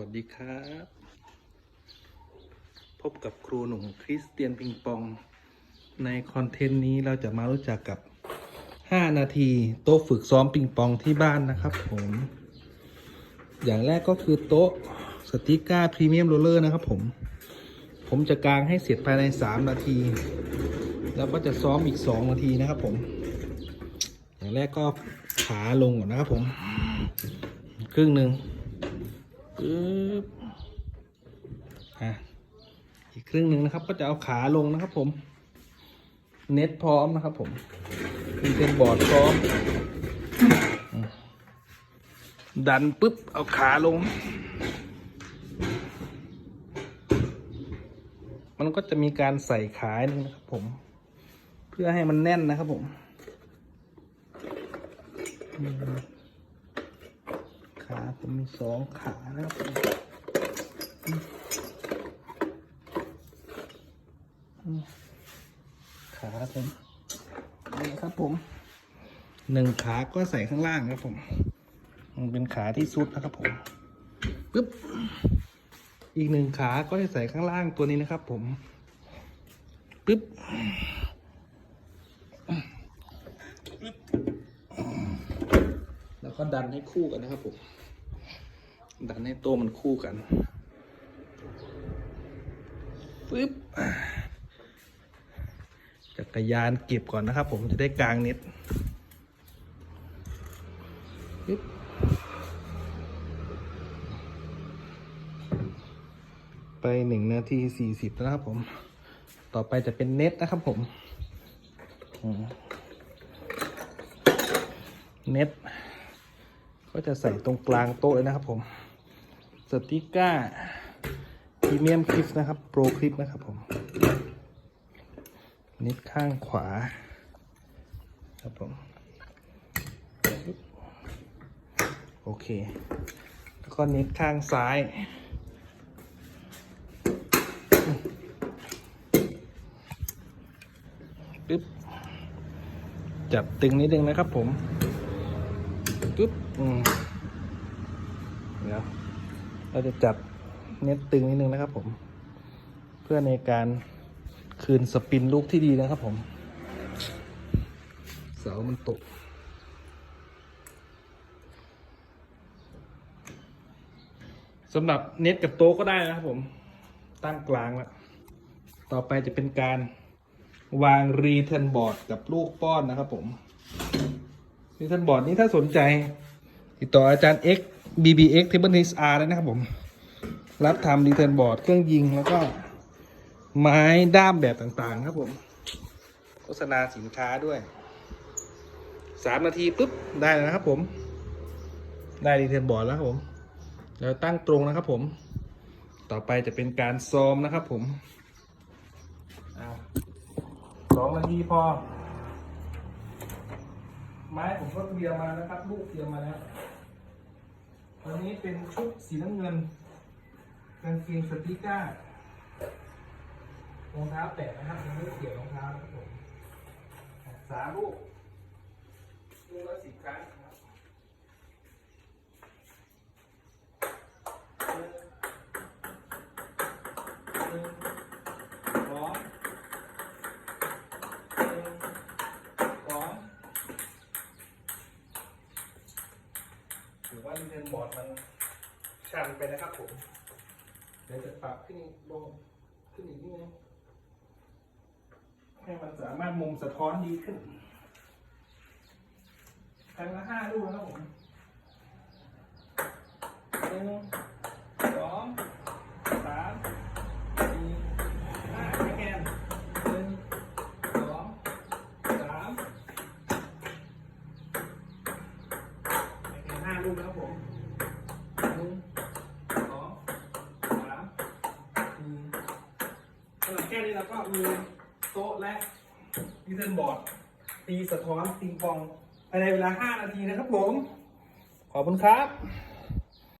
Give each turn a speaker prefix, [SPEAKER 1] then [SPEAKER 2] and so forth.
[SPEAKER 1] วัสดีครับ พบกับครูหนุ่มคริสเตียนปิงปอง ในคอนเทนต์นี้เราจะมารู้จักกับ 5 นาทีโต๊ะฝึกซ้อมปิงปองที่บ้านนะครับผม อย่างแรกก็คือโต๊ะสติก้าพรีเมียมโรลเลอร์นะครับผม ผมจะกางให้เสร็จภายใน 3 นาที แล้วก็จะซ้อมอีก 2 นาทีนะครับผม อย่างแรกก็ขาลงก่อนนะครับผม ครึ่งหนึ่ง ปึ๊บอะอีกครึ่งหนึ่งนะครับ ก็จะเอาขาลงนะครับ ผม เน็ตพร้อมนะครับ ผมเป็นบอร์ดพร้อม ดันปุ๊บเอาขาลง มันก็จะมีการใส่ขาหนึ่งนะครับ ผม เพื่อให้มันแน่นนะครับผมอืม ขาผมมีสองขานะครับผมอืมอืมขาผมนี่ครับผมหนึ่งขาก็ใส่ข้างล่างครับผม มันเป็นขาที่สุดนะครับผมปึ๊บอีกหนึ่งขาก็จะใส่ข้างล่างตัวนี้นะครับผมปึ๊บ แล้วก็ ดันให้คู่กันนะครับผม ดันให้โต๊ะมันคู่กันปึ๊บจักรยานเก็บก่อนนะครับผมจะได้กลางเน็ตปึ๊บไปหนึ่งนาทีสี่สิบนะครับผม ต่อไปจะเป็นเน็ตนะครับผม เน็ต ก็จะใส่ตรงกลางโต๊ะเลยนะครับผมสติก้าพรีเมียมคลิปนะครับโปรคลิปนะครับผมน็ตข้างขวาครับผมโอเค แล้วก็น็ตข้างซ้ายปึ๊บจับตึงนิดนึงนะครับผม ปึ๊บอืมเดี๋ยวเราจะจับเน็ตตึงนิดนึงนะครับผม เพื่อในการคืนสปินลูกที่ดีนะครับผม เสามันตกสำหรับเน็ตกับโต๊ะก็ได้นะครับผม ตั้งกลางแล้วต่อไปจะเป็นการวางรีเทนบอร์ดกับลูกป้อนนะครับผม รีเทนบอร์ดนี้ถ้าสนใจ ติดต่ออาจารย์ X BBX Table Tennis R ได้นะครับผม รับทำรีเทนบอร์ดเครื่องยิงแล้วก็ไม้ด้ามแบบต่างๆ ครับผม โฆษณาสินค้าด้วยสามนาทีปุ๊บได้แล้วนะครับผม ได้รีเทนบอร์ดแล้วครับผมแล้วตั้งตรงนะครับผม ต่อไปจะเป็นการซ้อมนะครับผมสองนาทีพอ ไม้ผมก็เตรียมมานะครับ ลูกเตรียมมาแล้วตอนนี้เป็นชุดสีน้ำเงินกางเกงสติก้ารองเท้าแตะนะครับยังไม่ได้เกี่ยวรองเท้านะครับผมสามลูกลูกละสิบครั้ง บอร์ดมันชันไปนะครับผม เดี๋ยวจะปรับขึ้นลงขึ้นอีกนิดนึงให้มันสามารถมุมสะท้อนดีขึ้นครั้งละห้าลูกนะครับผมหนึ่งสองสามสี่ห้าไม่แกนหนึ่งสองสามไม่แกนห้าลูกนะครับผม ค่นี้เราก็มีโต๊ะและดิเซนบอร์ดตีสะท้อนปิงปองภายในเวลา 5 นาทีนะครับผม ขอบคุณครับ